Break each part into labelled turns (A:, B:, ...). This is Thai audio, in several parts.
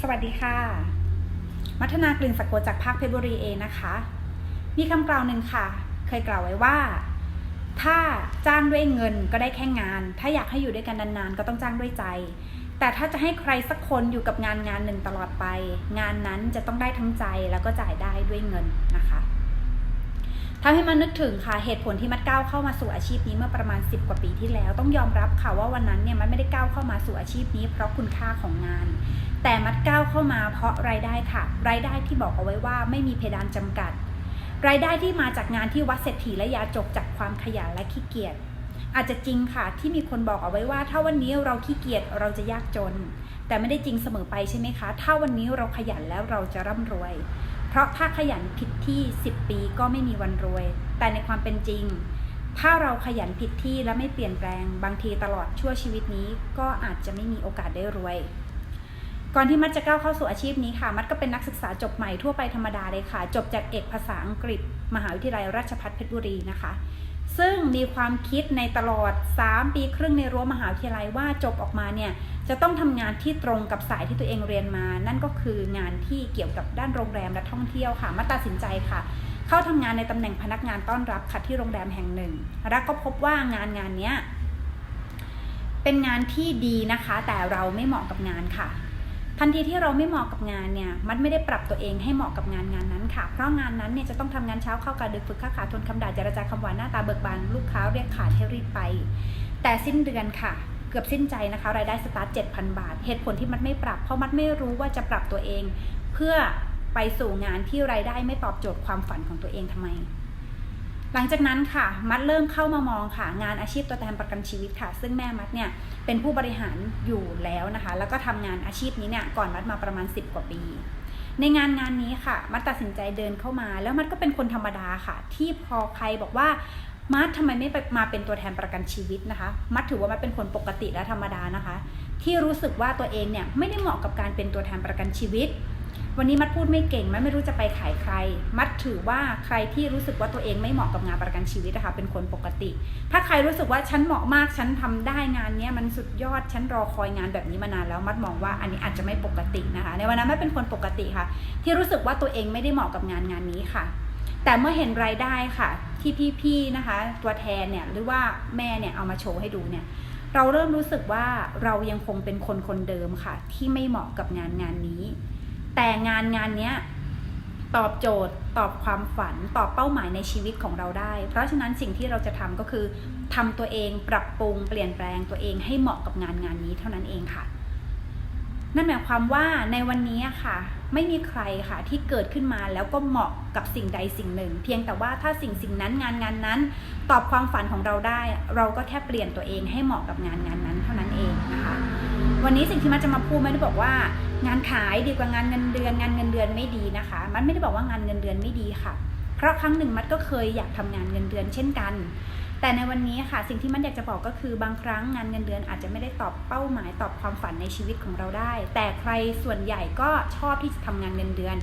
A: สวัสดีค่ะ มัทนากลิ่นสกโกจากภาคเพชรบุรีเองนะคะ มีคำกล่าวหนึ่งค่ะ เคยกล่าวไว้ว่า ถ้าจ้างด้วยเงินก็ได้แค่งาน ถ้าอยากให้อยู่ด้วยกันนานๆ ก็ต้องจ้างด้วยใจ แต่ถ้าจะให้ใครสักคนอยู่กับงานงานหนึ่งตลอดไป งานนั้นจะต้องได้ทั้งใจแล้วก็จ่ายได้ด้วยเงินนะคะ ทำให้มันนึกถึงค่ะ เหตุผลที่มัดก้าวเข้ามาสู่อาชีพนี้เมื่อประมาณ 10 กว่าปีที่แล้ว ต้องยอมรับค่ะว่าวันนั้นเนี่ยมันไม่ได้ก้าวเข้ามาสู่อาชีพนี้ เพราะคุณค่าของงาน แต่มัดก้าวเข้ามาเพราะรายได้ค่ะ รายได้ที่บอกเอาไว้ว่าไม่มีเพดานจำกัด รายได้ที่มาจากงานที่วัดเศรษฐีและยาจกจากความขยันและขี้เกียจอาจจะจริงค่ะที่มีคนบอกเอาไว้ว่า ถ้าวันนี้เราขี้เกียจเราจะยากจน แต่ไม่ได้จริงเสมอไปใช่ไหมคะ ถ้าวันนี้เราขยันแล้วเราจะร่ำรวย ราะถ้าขยันผิดที่ 10 ปีก็ไม่มีวันรวย แต่ในความเป็นจริง ถ้าเราขยันผิดที่และไม่เปลี่ยนแปลง บางทีตลอดชั่วชีวิตนี้ก็อาจจะไม่มีโอกาสได้รวย ก่อนที่มัดจะก้าวเข้าสู่อาชีพนี้ค่ะ มัดก็เป็นนักศึกษาจบใหม่ทั่วไปธรรมดาเลยค่ะ จบจากเอกภาษาอังกฤษ มหาวิทยาลัยราชภัฏเพชรบุรีนะคะ ซึ่งมีความคิดในตลอด 3 ปีครึ่งในรั้วมหาวิทยาลัยว่าจบออกมาเนี่ย จะต้องทำงานที่ตรงกับสายที่ตัวเองเรียนมา นั่นก็คืองานที่เกี่ยวกับด้านโรงแรมและท่องเที่ยวค่ะ มาตัดสินใจค่ะ เข้าทำงานในตำแหน่งพนักงานต้อนรับค่ะที่โรงแรมแห่งหนึ่ง แล้วก็พบว่างานงานเนี้ยเป็นงานที่ดีนะคะ แต่เราไม่เหมาะกับงานค่ะ ทันทีที่เราไม่เหมาะกับงานเนี่ย มันไม่ได้ปรับตัวเองให้เหมาะกับงานงานนั้นค่ะ เพราะงานนั้นเนี่ยจะต้องทำงานเช้าเข้ากะดึกฝึกค้าขาทนคำด่าเจรจาคำหวานหน้าตาเบิกบานลูกค้าเรียกขาดให้รีบไป แต่สิ้นเดือนค่ะ กือบสิ้นใจนะคะรายได้สตาร์ท7,000 บาท เหตุผลที่มัดไม่ปรับ เพราะมัดไม่รู้ว่าจะปรับตัวเอง เพื่อไปสู่งานที่รายได้ไม่ตอบโจทย์ความฝันของตัวเองทำไม หลังจากนั้นค่ะ มัดเริ่มเข้ามามองค่ะ งานอาชีพตัวแทนประกันชีวิตค่ะ ซึ่งแม่มัดเนี่ยเป็นผู้บริหารอยู่แล้วนะคะ แล้วก็ทำงานอาชีพนี้เนี่ยก่อนมัดมาประมาณ 10 กว่าปีในงานงานนี้ค่ะ มัดตัดสินใจเดินเข้ามา แล้วมัดก็เป็นคนธรรมดาค่ะ ที่พอใครบอกว่า มัดทำไมไม่มาเป็นตัวแทนประกันชีวิตนะคะมัดถือว่ามัดเป็นคนปกติและธรรมดานะคะ ที่รู้สึกว่าตัวเองเนี่ยไม่ได้เหมาะกับการเป็นตัวแทนประกันชีวิต วันนี้มัดพูดไม่เก่งมัดไม่รู้จะไปขายใคร มัดถือว่าใครที่รู้สึกว่าตัวเองไม่เหมาะกับงานประกันชีวิตนะคะเป็นคนปกติ ถ้าใครรู้สึกว่าฉันเหมาะมากฉันทำได้งานเนี้ยมันสุดยอดฉันรอคอยงานแบบนี้มานานแล้ว มัดมองว่าอันนี้อาจจะไม่ปกตินะคะ ในวันนั้นไม่เป็นคนปกติค่ะ ที่รู้สึกว่าตัวเองไม่ได้เหมาะกับงานงานนี้ค่ะ แต่เมื่อเห็นรายได้ค่ะ ที่พี่ๆนะคะ ตัวแทนเนี่ยหรือว่าแม่เนี่ยเอามาโชว์ให้ดูเนี่ย เราเริ่มรู้สึกว่าเรายังคงเป็นคนคนเดิมค่ะ ที่ไม่เหมาะกับงานงานนี้ แต่งานงานเนี้ยตอบโจทย์ตอบความฝันตอบเป้าหมายในชีวิตของเราได้ เพราะฉะนั้นสิ่งที่เราจะทำก็คือทำตัวเองปรับปรุงเปลี่ยนแปลงตัวเองให้เหมาะกับงานงานนี้เท่านั้นเองค่ะ นั่นหมายความว่าในวันนี้ค่ะ ไม่มีใครค่ะที่เกิดขึ้นมาแล้วก็เหมาะกับสิ่งใดสิ่งหนึ่ง เพียงแต่ว่าถ้าสิ่งสิ่งนั้นงานงานนั้น ตอบความฝันของเราได้ เราก็แค่เปลี่ยนตัวเองให้เหมาะกับงานงานนั้นเท่านั้นเองนะคะ วันนี้สิ่งที่มันจะมาพูดไม่ได้บอกว่า งานขายดีกว่างานเงินเดือน งานเงินเดือนไม่ดีนะคะ มันไม่ได้บอกว่างานเงินเดือนไม่ดีค่ะ เพราะครั้งหนึ่งมัดก็เคยอยากทำงานเงินเดือนเช่นกัน แต่ในวันนี้ค่ะสิ่งที่มันอยากจะบอกก็คือบางครั้งงานเงินเดือนอาจจะไม่ได้ตอบเป้าหมายตอบความฝันในชีวิตของเราได้ แต่ใครส่วนใหญ่ก็ชอบที่จะทำงานเงินเดือน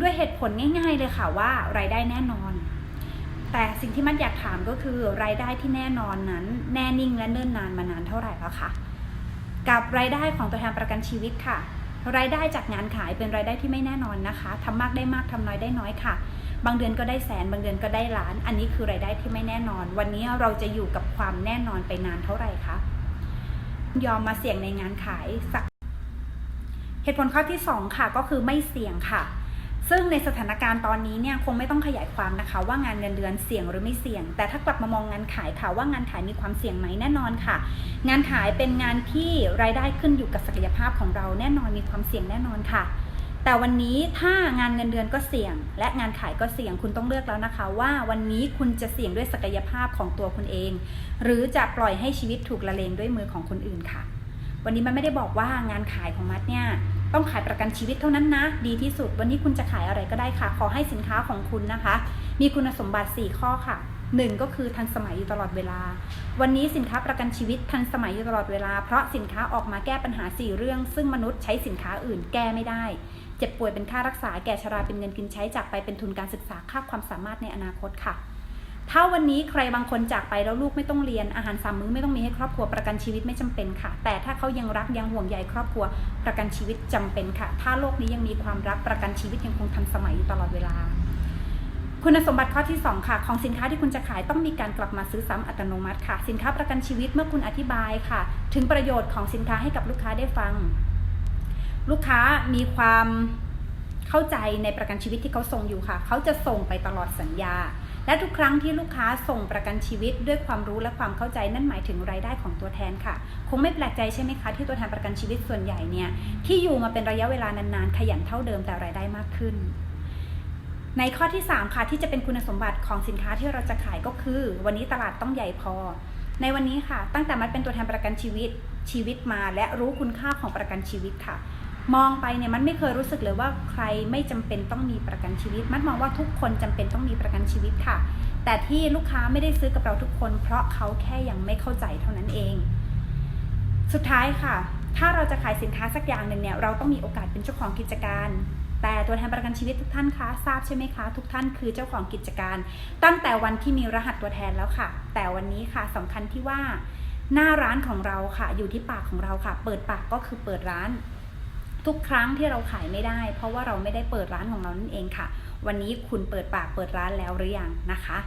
A: ด้วยเหตุผลง่าย ๆ เลยค่ะว่ารายได้แน่นอน แต่สิ่งที่มันอยากถามก็คือรายได้ที่แน่นอนนั้น แน่นิ่งและเนิ่นนานมานานเท่าไหร่แล้วคะกับรายได้ของตัวแทนประกันชีวิตค่ะ รายได้จากงานขายเป็นรายได้ที่ไม่แน่นอนนะคะทำมากได้มากทำน้อยได้น้อยค่ะ บางเดือนก็ได้แสน บางเดือนก็ได้ล้าน อันนี้คือรายได้ที่ไม่แน่นอน วันนี้เราจะอยู่กับความแน่นอนไปนานเท่าไหร่คะยอมมาเสี่ยงในงานขายสัก เหตุผลข้อที่ 2 ค่ะก็คือไม่เสี่ยงค่ะ ซึ่งในสถานการณ์ตอนนี้เนี่ยคงไม่ต้องขยายความนะคะ ว่างานเงินเดือนเสี่ยงหรือไม่เสี่ยง แต่ถ้ากลับมามองงานขายค่ะว่างานขายมีความเสี่ยงไหมแน่นอนค่ะ งานขายเป็นงานที่รายได้ขึ้นอยู่กับศักยภาพของเราแน่นอนมีความเสี่ยงแน่นอนค่ะ แต่วันนี้ถ้างานเงินเดือนก็เสี่ยง และงานขายก็เสี่ยงคุณต้องเลือกแล้วนะคะ ว่าวันนี้คุณจะเสี่ยงด้วยศักยภาพของตัวคุณเอง หรือจะปล่อยให้ชีวิตถูกละเลงด้วยมือของคนอื่นค่ะ วันนี้มันไม่ได้บอกว่างานขายของมัดเนี่ย ต้องขายประกันชีวิตเท่านั้นนะ ดีที่สุด วันนี้คุณจะขายอะไรก็ได้ค่ะ ขอให้สินค้าของคุณนะคะ มีคุณสมบัติ 4 ข้อค่ะ 1 ก็คือทันสมัยอยู่ตลอดเวลา วันนี้สินค้าประกันชีวิตทันสมัยอยู่ตลอดเวลา เพราะสินค้าออกมาแก้ปัญหา 4 เรื่อง ซึ่งมนุษย์ใช้สินค้าอื่นแก้ไม่ได้ เจ็บป่วยเป็นค่ารักษา แก่ชราเป็นเงินกินใช้จากไปเป็นทุนการศึกษาค่าความสามารถในอนาคตค่ะ ถ้าวันนี้ใครบางคนจากไปแล้วลูกไม่ต้องเรียนอาหารสามมื้อไม่ต้องมีให้ครอบครัวประกันชีวิตไม่จำเป็นค่ะ แต่ถ้าเขายังรักยังห่วงใยครอบครัวประกันชีวิตจำเป็นค่ะ ถ้าโลกนี้ยังมีความรักประกันชีวิตยังคงทันสมัยอยู่ตลอดเวลา คุณสมบัติข้อที่ 2 ค่ะ ของสินค้าที่คุณจะขายต้องมีการกลับมาซื้อซ้ำอัตโนมัติค่ะ สินค้าประกันชีวิตเมื่อคุณอธิบายค่ะ ถึงประโยชน์ของสินค้าให้กับลูกค้าได้ฟัง ลูกค้ามีความเข้าใจในประกันชีวิตที่เขาส่งอยู่ค่ะ เขาจะส่งไปตลอดสัญญา และทุกครั้งที่ลูกค้าส่งประกันชีวิตด้วยความรู้และความเข้าใจนั่นหมายถึงรายได้ของตัวแทนค่ะ คงไม่แปลกใจใช่ไหมคะ ที่ตัวแทนประกันชีวิตส่วนใหญ่เนี่ยที่อยู่มาเป็นระยะเวลานานๆ ขยันเท่าเดิมแต่รายได้มากขึ้น ในข้อที่ 3 ค่ะที่จะเป็นคุณสมบัติของสินค้าที่เราจะขายก็คือ วันนี้ตลาดต้องใหญ่พอ ในวันนี้ค่ะ ตั้งแต่มันเป็นตัวแทนประกันชีวิตชีวิตมาและรู้คุณค่าของประกันชีวิตค่ะ มองไปเนี่ยมันไม่เคยรู้สึกเลยว่าใครไม่จำเป็นต้องมีประกันชีวิต มันมองว่าทุกคนจำเป็นต้องมีประกันชีวิตค่ะ แต่ที่ลูกค้าไม่ได้ซื้อกับเราทุกคน เพราะเขาแค่ยังไม่เข้าใจเท่านั้นเอง สุดท้ายค่ะ ถ้าเราจะขายสินค้าสักอย่างหนึ่งเนี่ยเราต้องมีโอกาสเป็นเจ้าของกิจการแต่ตัวแทนประกันชีวิตทุกท่านคะทราบใช่ไหมคะ ทุกท่านคือเจ้าของกิจการ ตั้งแต่วันที่มีรหัสตัวแทนแล้วค่ะ แต่วันนี้ค่ะสำคัญที่ว่า หน้าร้านของเราค่ะ อยู่ที่ปากของเราค่ะ เปิดปากก็คือเปิดร้าน ทุกครั้งที่เราขายไม่ได้ เพราะว่าเราไม่ได้เปิดร้านของเรานั่นเองค่ะ วันนี้คุณเปิดปากเปิดร้านแล้วหรือยังนะคะ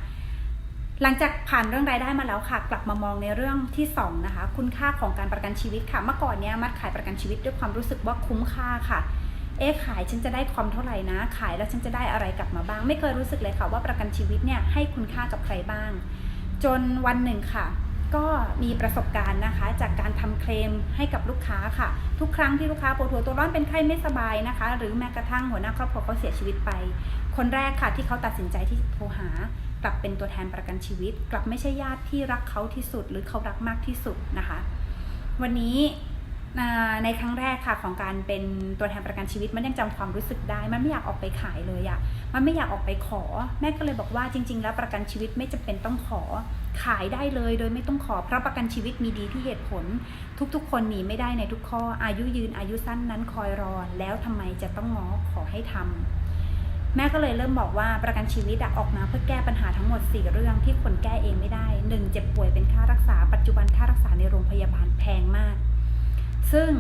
A: หลังจากผ่านเรื่องรายได้มาแล้วค่ะ กลับมามองในเรื่องที่สองนะคะคุณค่าของการประกันชีวิตค่ะเมื่อก่อนเนี้ยมัดขายประกันชีวิตด้วยความรู้สึกว่าคุ้มค่าค่ะเอ๊ขายฉันจะได้คอมเท่าไหร่นะ ขายแล้วฉันจะได้อะไรกลับมาบ้าง ไม่เคยรู้สึกเลยค่ะว่าประกันชีวิตเนี่ยให้คุณค่ากับใครบ้าง จนวันหนึ่งค่ะ ก็มีประสบการณ์นะคะ จากการทำเคลมให้กับลูกค้าค่ะ ทุกครั้งที่ลูกค้าปวดหัวตัวร้อนเป็นไข้ไม่สบายนะคะ หรือแม้กระทั่งหัวหน้าครอบครัวเขาเสียชีวิตไป คนแรกค่ะที่เขาตัดสินใจที่โทรหากลับเป็นตัวแทนประกันชีวิต กลับไม่ใช่ญาติที่รักเขาที่สุด หรือเขารักมากที่สุดนะคะ วันนี้ ในครั้งแรกค่ะของการเป็นตัวแทนประกันชีวิตมันยังจำความรู้สึกได้ มันไม่อยากออกไปขายเลยอะมันไม่อยากออกไปขอ แม่ก็เลยบอกว่าจริง ๆ แล้วประกันชีวิตไม่จำเป็นต้องขอ ขายได้เลยโดยไม่ต้องขอ เพราะประกันชีวิตมีดีที่เหตุผล ทุกๆ คนหนีไม่ได้ในทุกข้ออายุยืนอายุสั้นนั้นคอยรอ แล้วทำไมจะต้องง้อขอให้ทำแม่ก็เลยเริ่มบอกว่าประกันชีวิตอออกมาเพื่อแก้ปัญหาทั้งหมด 4 เรื่องที่คนแก้เองไม่ได้ 1. เจ็บป่วยเป็นค่ารักษาปัจจุบันค่ารักษาในโรงพยาบาลแพงมาก ซึ่ง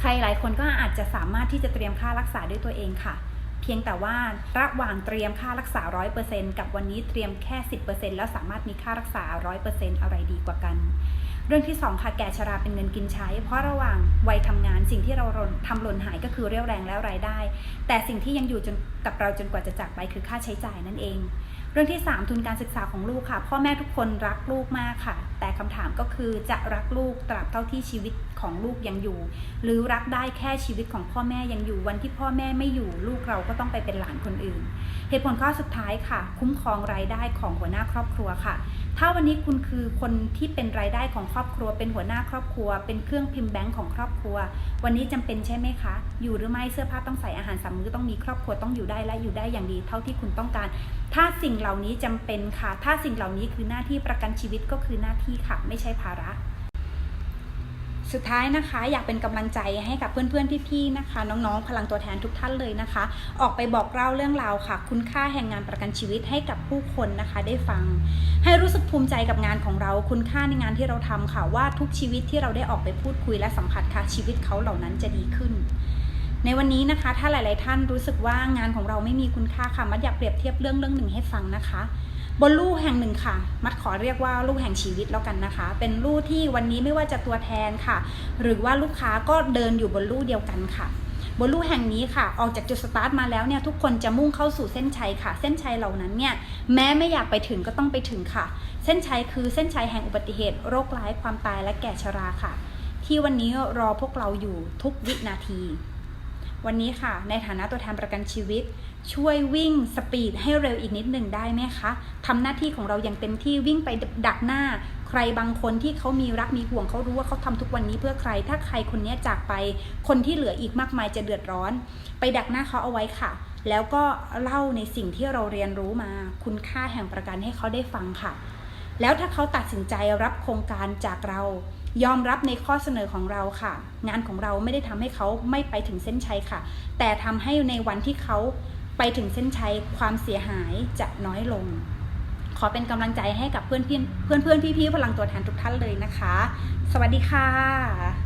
A: ใครหลายคนก็อาจจะสามารถที่จะเตรียมค่ารักษาด้วยตัวเองค่ะ เพียงแต่ว่าระหว่างเตรียมค่ารักษา 100%กับวันนี้เตรียมแค่ 10%แล้วสามารถมีค่ารักษา 100%อะไรดีกว่ากัน เรื่องที่ 2 ค่ะแก่ชราเป็นเงินกินใช้ เพราะระหว่างวัยทำงานสิ่งที่เราทำหล่นหายก็คือเรี่ยวแรงและรายได้ แต่สิ่งที่ยังอยู่จนกับเราจนกว่าจะจากไปคือค่าใช้จ่ายนั่นเองเรื่องที่ 3 ทุนการศึกษาของลูกค่ะ พ่อแม่ทุกคนรักลูกมากค่ะ แต่คำถามก็คือจะรักลูกตราบเท่าที่ชีวิต ของลูกยังอยู่ หรือรักได้แค่ชีวิตของพ่อแม่ยังอยู่วันที่พ่อแม่ไม่อยู่ ลูกเราก็ต้องไปเป็นหลานคนอื่น เหตุผลข้อสุดท้ายค่ะ คุ้มครองรายได้ของหัวหน้าครอบครัวค่ะ ถ้าวันนี้คุณคือคนที่เป็นรายได้ของครอบครัว เป็นหัวหน้าครอบครัว เป็นเครื่องพิมพ์แบงก์ของครอบครัว วันนี้จำเป็นใช่ไหมคะ อยู่หรือไม่เสื้อผ้าต้องใส่อาหารสามมื้อต้องมีครอบครัวต้องอยู่ได้และอยู่ได้อย่างดีเท่าที่คุณต้องการ ถ้าสิ่งเหล่านี้จำเป็นค่ะ ถ้าสิ่งเหล่านี้คือหน้าที่ประกันชีวิตก็คือหน้าที่ค่ะ ไม่ใช่ภาระ สุดท้ายนะคะอยากเป็นกำลังใจให้กับเพื่อนๆพี่ๆนะคะ น้องๆ พลังตัวแทนทุกท่านเลยนะคะ ออกไปบอกเล่าเรื่องราวค่ะ คุณค่าแห่งงานประกันชีวิตให้กับผู้คนนะคะได้ฟัง ให้รู้สึกภูมิใจกับงานของเรา คุณค่าในงานที่เราทำค่ะว่าทุกชีวิตที่เราได้ออกไปพูดคุยและสัมผัสค่ะชีวิตเขาเหล่านั้นจะดีขึ้นในวันนี้นะคะถ้าหลาย ๆ ท่านรู้สึกว่างานของเราไม่มีคุณค่าค่ะมัดอยากเปรียบเทียบเรื่องเรื่องหนึ่งให้ฟังนะคะ บนลู่แห่งหนึ่งค่ะ มัดขอเรียกว่าลู่แห่งชีวิตแล้วกันนะคะ เป็นลู่ที่วันนี้ไม่ว่าจะตัวแทนค่ะ หรือว่าลูกค้าก็เดินอยู่บนลู่เดียวกันค่ะบนลู่แห่งนี้ค่ะ ออกจากจุดสตาร์ทมาแล้วเนี่ยทุกคนจะมุ่งเข้าสู่เส้นชัยค่ะ เส้นชัยเหล่านั้นเนี่ยแม้ไม่อยากไปถึงก็ต้องไปถึงค่ะ เส้นชัยคือเส้นชัยแห่งอุบัติเหตุโรคร้ายความตายและแก่ชราค่ะ ที่วันนี้รอพวกเราอยู่ทุกวินาที วันนี้ค่ะ ในฐานะตัวแทนประกันชีวิต ช่วยวิ่งสปีดให้เร็วอีกนิดหนึ่งได้ไหมคะทำหน้าที่ของเราอย่างเต็มที่วิ่งไปดักหน้า ใครบางคนที่เขามีรักมีห่วงเขารู้ว่าเขาทำทุกวันนี้เพื่อใคร ถ้าใครคนนี้จากไป คนที่เหลืออีกมากมายจะเดือดร้อน ไปดักหน้าเขาเอาไว้ค่ะ แล้วก็เล่าในสิ่งที่เราเรียนรู้มา คุณค่าแห่งประกันให้เขาได้ฟังค่ะ แล้วถ้าเขาตัดสินใจรับโครงการจากเรา ยอมรับในข้อเสนอของเราค่ะ งานของเราไม่ได้ทำให้เขาไม่ไปถึงเส้นชัยค่ะ แต่ทำให้ในวันที่เขาไปถึงเส้นชัยความเสียหายจะน้อยลง ขอเป็นกำลังใจให้กับเพื่อนเพื่อนเพื่อนพี่พี่ๆพลังตัวแทนทุกท่านเลยนะคะ สวัสดีค่ะ